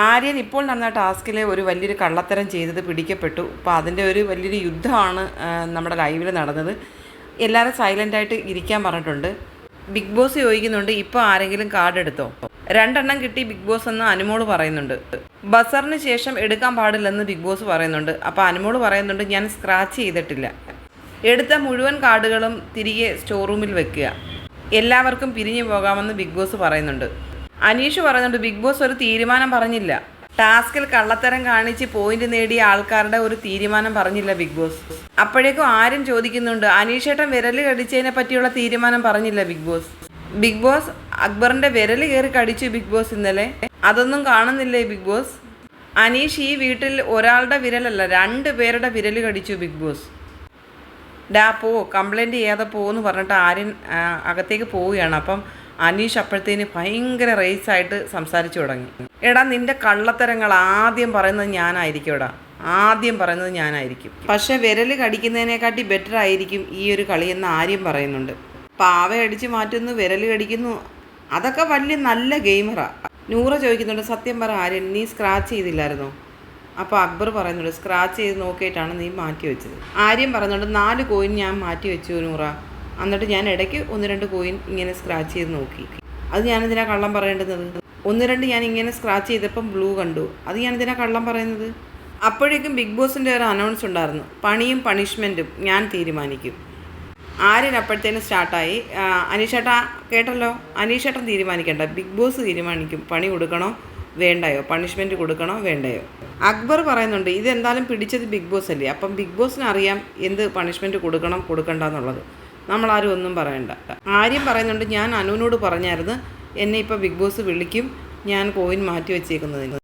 ആര്യൻ ഇപ്പോൾ നടന്ന ടാസ്കിൽ ഒരു വലിയൊരു കള്ളത്തരം ചെയ്തത് പിടിക്കപ്പെട്ടു. അപ്പോൾ അതിന്റെ ഒരു വലിയൊരു യുദ്ധമാണ് നമ്മുടെ ലൈവിൽ നടന്നത്. എല്ലാവരും സൈലന്റായിട്ട് ഇരിക്കാൻ പറഞ്ഞിട്ടുണ്ട്. ബിഗ് ബോസ് ചോദിക്കുന്നുണ്ട് ഇപ്പോൾ ആരെങ്കിലും കാർഡ് എടുത്തോ? രണ്ടെണ്ണം കിട്ടി ബിഗ് ബോസ് എന്ന് അനുമോൾ പറയുന്നുണ്ട്. ബസറിന് ശേഷം എടുക്കാൻ പാടില്ലെന്ന് ബിഗ് ബോസ് പറയുന്നുണ്ട്. അപ്പോൾ അനുമോൾ പറയുന്നുണ്ട് ഞാൻ സ്ക്രാച്ച് ചെയ്തിട്ടില്ല. എടുത്ത മുഴുവൻ കാർഡുകളും തിരികെ സ്റ്റോർ റൂമിൽ വെക്കുക. എല്ലാവർക്കും പിരിഞ്ഞു പോകാമെന്ന് ബിഗ് ബോസ് പറയുന്നുണ്ട്. അനീഷ് പറയുന്നുണ്ട് ബിഗ് ബോസ് ഒരു തീരുമാനം പറഞ്ഞില്ല. ടാസ്കിൽ കള്ളത്തരം കാണിച്ച് പോയിന്റ് നേടിയ ആൾക്കാരുടെ ഒരു തീരുമാനം പറഞ്ഞില്ല ബിഗ് ബോസ്. അപ്പോഴേക്കും ആരും ചോദിക്കുന്നുണ്ട് അനീഷേട്ടൻ വിരൽ കടിച്ചതിനെ പറ്റിയുള്ള തീരുമാനം പറഞ്ഞില്ല ബിഗ് ബോസ്? ബിഗ് ബോസ് അക്ബറിന്റെ വിരൽ കയറി കടിച്ചു ബിഗ് ബോസ് ഇന്നലെ. അതൊന്നും കാണുന്നില്ലേ ബിഗ് ബോസ്? അനീഷ് ഈ വീട്ടിൽ ഒരാളുടെ വിരലല്ല രണ്ട് പേരുടെ വിരൽ കടിച്ചു ബിഗ് ബോസ്. ഡാ പോ കംപ്ലൈന്റ് ചെയ്യാതെ പോകുമെന്ന് പറഞ്ഞിട്ട് ആര്യൻ അകത്തേക്ക് പോവുകയാണ്. അപ്പം അനീഷ് അപ്പോഴത്തേന് ഭയങ്കര റേസായിട്ട് സംസാരിച്ചു തുടങ്ങി. എടാ നിന്റെ കള്ളത്തരങ്ങൾ ആദ്യം പറയുന്നത് ഞാനായിരിക്കും എടാ. ആദ്യം പറയുന്നത് ഞാനായിരിക്കും. പക്ഷേ വിരൽ കടിക്കുന്നതിനെക്കാട്ടി ബെറ്റർ ആയിരിക്കും ഈ ഒരു കളി എന്ന് ആര്യം പറയുന്നുണ്ട്. പാവ അടിച്ച് മാറ്റുന്നു വിരൽ കടിക്കുന്നു. അതൊക്കെ വലിയ നല്ല ഗെയിമറാണ് നൂറ ചോദിക്കുന്നുണ്ട് സത്യം പറ ആര്യൻ നീ സ്ക്രാച്ച് ചെയ്തില്ലായിരുന്നോ? അപ്പോൾ അക്ബർ പറയുന്നുണ്ട് സ്ക്രാച്ച് ചെയ്ത് നോക്കിയിട്ടാണ് നീ മാറ്റി വെച്ചത്. ആര്യം പറയുന്നുണ്ട് നാല് കോയിൻ ഞാൻ മാറ്റി വെച്ചു നൂറ. എന്നിട്ട് ഞാൻ ഇടയ്ക്ക് ഒന്ന് രണ്ട് കോയിൻ ഇങ്ങനെ സ്ക്രാച്ച് ചെയ്ത് നോക്കി. അത് ഞാനെന്തിനാ കള്ളം പറയേണ്ടുന്നത്? ഒന്ന് രണ്ട് ഞാൻ ഇങ്ങനെ സ്ക്രാച്ച് ചെയ്തപ്പം ബ്ലൂ കണ്ടു. അത് ഞാൻ എന്തിനാ കള്ളം പറയുന്നത്? അപ്പോഴേക്കും ബിഗ് ബോസിന്റെ ഒരു അനൗൺസ് ഉണ്ടായിരുന്നു. പണിയും പണിഷ്മെന്റും ഞാൻ തീരുമാനിക്കും. ആര്യൻ അപ്പോഴത്തേനും സ്റ്റാർട്ടായി അനീഷേട്ട കേട്ടല്ലോ? അനീഷേട്ടൻ തീരുമാനിക്കേണ്ട. ബിഗ് ബോസ് തീരുമാനിക്കും. പണി കൊടുക്കണോ? വേണ്ടയോ? പണിഷ്മെന്റ് കൊടുക്കണോ? വേണ്ടയോ? അക്ബർ പറയുന്നുണ്ട് ഇതെന്തായാലും പിടിച്ചത് ബിഗ് ബോസ് അല്ലേ? അപ്പം ബിഗ് ബോസിന് അറിയാം എന്ത് പണിഷ്മെന്റ് കൊടുക്കണം കൊടുക്കണ്ട എന്നുള്ളത്. നമ്മളാരും ഒന്നും പറയണ്ട. ആര്യം പറയുന്നുണ്ട് ഞാൻ അനുവിനോട് പറഞ്ഞായിരുന്നു എന്നെ ഇപ്പോൾ ബിഗ് ബോസ് വിളിക്കും ഞാൻ കോയിൻ മാറ്റി വെച്ചേക്കുന്നതിന്.